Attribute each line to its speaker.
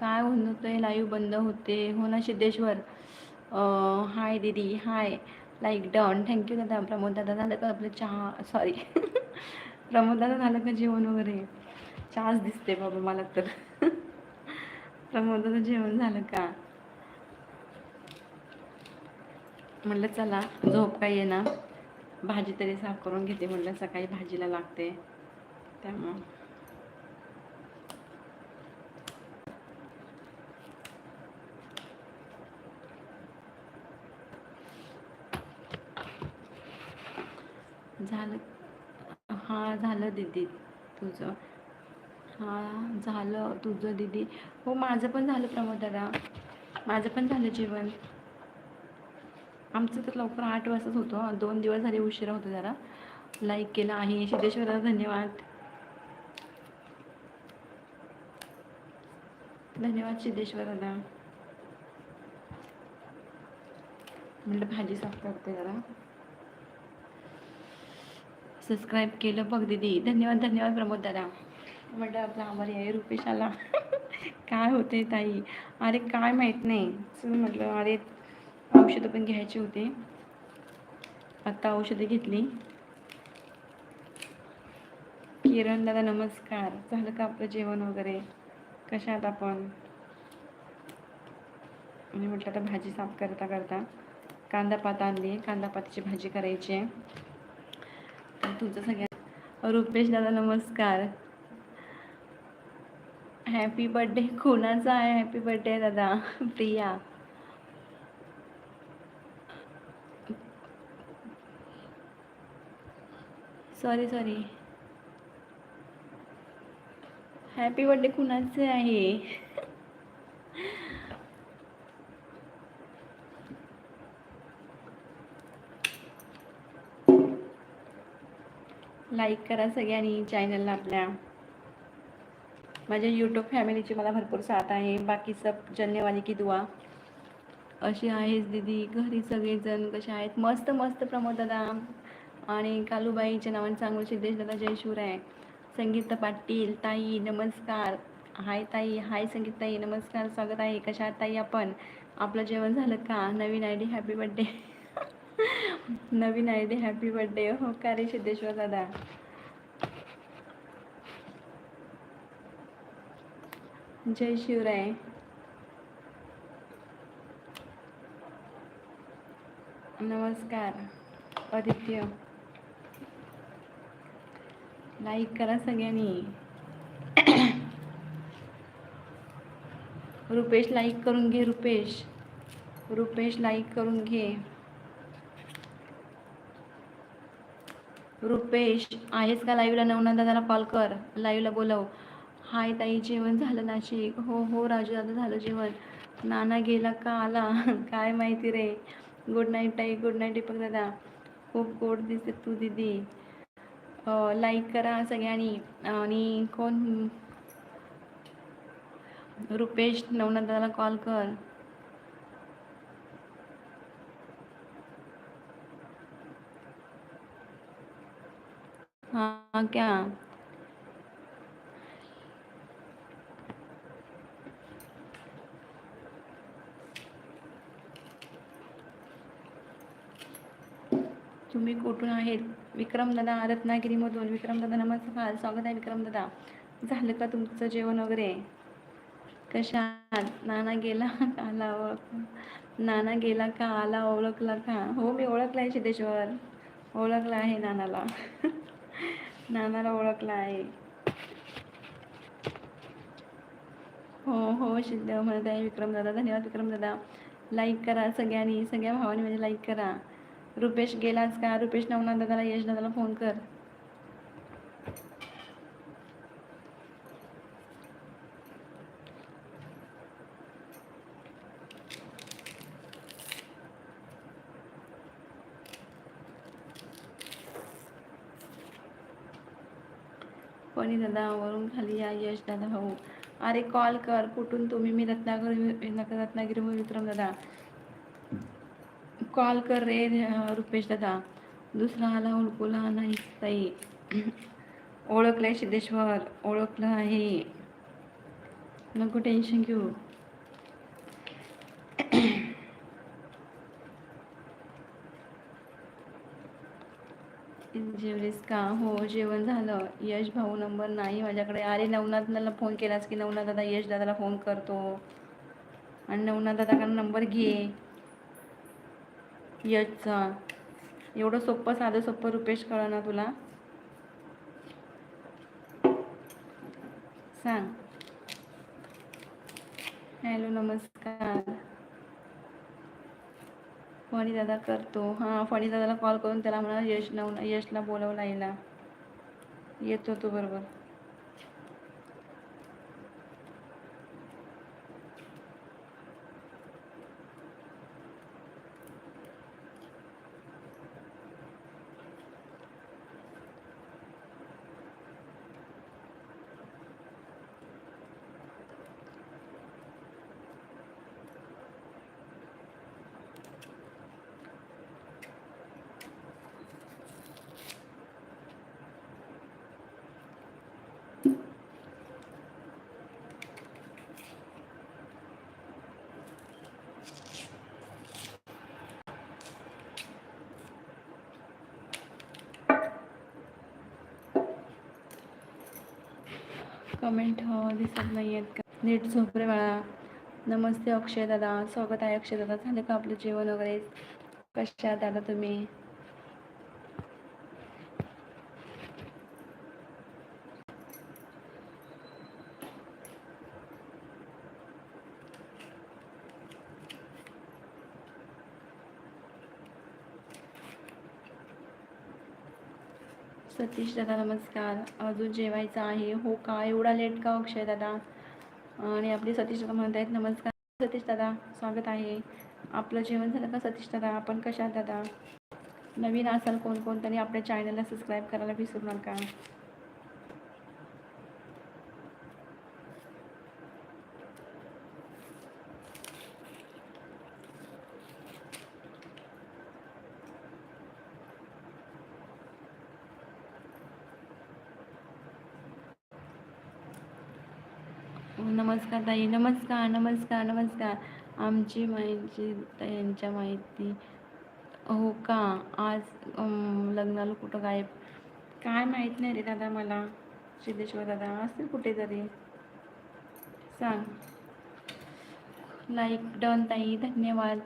Speaker 1: काय होऊन होतंय लाईव्ह बंद होते. हो ना सिद्धेश्वर? हाय दीदी हाय लाईक डन थँक्यू दादा. प्रमोद दादा झालं का आपलं चहा? सॉरी प्रमोद दादा झालं का जेवण वगैरे? चहाच दिसते बाबा मला तर. प्रमोद दादा जेवण झालं का? म्हटलं चला झोप काय ना भाजी तरी साफ करून घेते म्हटलं सकाळी भाजीला लागते. त्यामुळं. झालं. हां झालं दीदी तुझं. हां झालं तुझं दीदी. हो माझं पण झालं प्रमोद दादा. माझं पण झालं जेवण. आमचं तर लवकर आठ वाजताच होतं. दोन दिवस झाले उशिरा होतो जरा. लाईक केलं आहे. सिद्धेश्वरला धन्यवाद. धन्यवाद सिद्धेश्वर दादा म्हटलं भाजी साफ करते जरा. सबस्क्राईब केलं बघ दिदी. धन्यवाद धन्यवाद प्रमोद दादा. म्हटलं आपला आभारी आहे रुपेशाला. काय होते ताई? अरे काय माहीत नाही. म्हटलं अरे औषधं पण घ्यायची होती. आत्ता औषधं घेतली. किरण दादा नमस्कार. झालं का आपलं जेवण वगैरे? कशात आपण? मी म्हटलं आता भाजी साफ करता करता कांदा पात आणली. कांदा पातीची भाजी करायची आहे. तुमचं सगळ्या रुपेश दादा नमस्कार. हॅपी बर्थडे कोणाचा आहे हॅपी बर्थडे दादा? Priya. Sorry sorry happy birthday कुणाचे आहे? लाईक करा सगळ्यांनी चॅनलला आपल्या. माझ्या यूट्यूब फॅमिलीची मला भरपूर साथ आहे. बाकी सब जन्यवाली की दुआ. अशी आहेस दीदी. घरी सगळेजण कसे आहेत? मस्त मस्त प्रमोद दादा आणि कालूबाईच्या नावाने चांगलं सिद्धेश दादा जय शिवराय संगीता पाटील ताई नमस्कार. हाय ताई. हाय संगीत ताई. नमस्कार. स्वागत आहे. कशा आहात ताई आपण? आपलं जेवण झालं का? नवीन आय डी हॅपी बर्थडे नवीन आय डी हॅपी बर्थडे हो का रे सिद्धेश्वर दादा? जय शिवराय. नमस्कार आदित्य. लाईक करा सगळ्यांनी. रुपेश लाईक करून घे रुपेश. रुपेश लाईक करून घे. रुपेश आहेस का लाईव्हला नवनाथ दादाला कॉल कर. लाईव्हला बोलव. हाय ताई जेवण झालं नाशिक. हो हो राजू दादा झालं जेवण. नाना गेला का आला? काय माहिती रे. गुड नाईट ताई गुड नाईट दीपक दादा. खूप गोड दिसते तू दीदी. लाईक करा सगळ्यांनी. आणि कोण? रुपेश नवनाथ दादाला कॉल कर. हाँ क्या? तुम्ही कुठून आहेत? विक्रम दादा रत्नागिरीमधून. विक्रम दादा नमस्कार. स्वागत आहे विक्रम दादा झालं का तुमचं जेवण वगैरे? कशात नाना गेला का? आला ओळख? नाना गेला का? आला ओळखला का? हो मी ओळखला आहे सिद्धेश्वर. ओळखला आहे नानाला. नानाला ओळखला आहे. हो हो सिद्ध म्हणत आहे विक्रम दादा धन्यवाद विक्रम दादा लाईक करा सगळ्यांनी सगळ्या भावानी म्हणजे लाईक करा. रुपेश गेलाच का? रुपेश नवनाथ दादाला यश दादाला फोन कर. कोणी दादा वरून खाली या यश दादा भाऊ. अरे कॉल कर कुठून तुम्ही? मी रत्नागिरी रत्नागिरी विक्रम दादा. कॉल कर रे रुपेश दादा. दुसरा आला ओळखूला नाही ताई. ओळखलंय सिद्धेश्वर ओळखलं आहे. नको टेन्शन घेऊ. जेवलीस का? हो जेवण झालं. यश भाऊ नंबर नाही माझ्याकडे. अरे नवनाथला फोन केलास की? नवनाथ दादा यश दादाला फोन करतो. आणि नवनाथ दादाकडे नंबर घे. यशचा. एवढं सोपं साधं सोपं रुपेश कळ ना तुला. सांग. हॅलो नमस्कार. फणी दादा करतो. हां फणी दादाला कॉल करून त्याला म्हणा यश नव यशला बोलवला यायला येतो तो बरोबर. कमेंट हो, दिसत नाही आहेत का? नीट झोपरे बाळा. नमस्ते अक्षय दादा स्वागत आहे अक्षय दादा झालं का आपलं जेवण वगैरे? कशा दादा तुम्ही? सतीश दादा नमस्कार. अजून जेवायचं आहे. हो का? एवढा लेट का हो, अक्षय दादा? आणि आपले सतीश दादा म्हणत आहेत नमस्कार. सतीश दादा स्वागत आहे. आपलं जेवण झालं का सतीश दादा? आपण कशात दादा? नवीन असाल कोण आपल्या चॅनलला सबस्क्राईब करायला विसरू नका. नमस्कार ताई नमस्कार नमस्कार नमस्कार. आमची माहिती त्यांच्या माहिती. हो का? आज लग्नाला कुठं गायब? काय माहीत नाही रे दादा मला. सिद्धेश्वर दादा असतील कुठेतरी सांग. लाईक डन ताई धन्यवाद.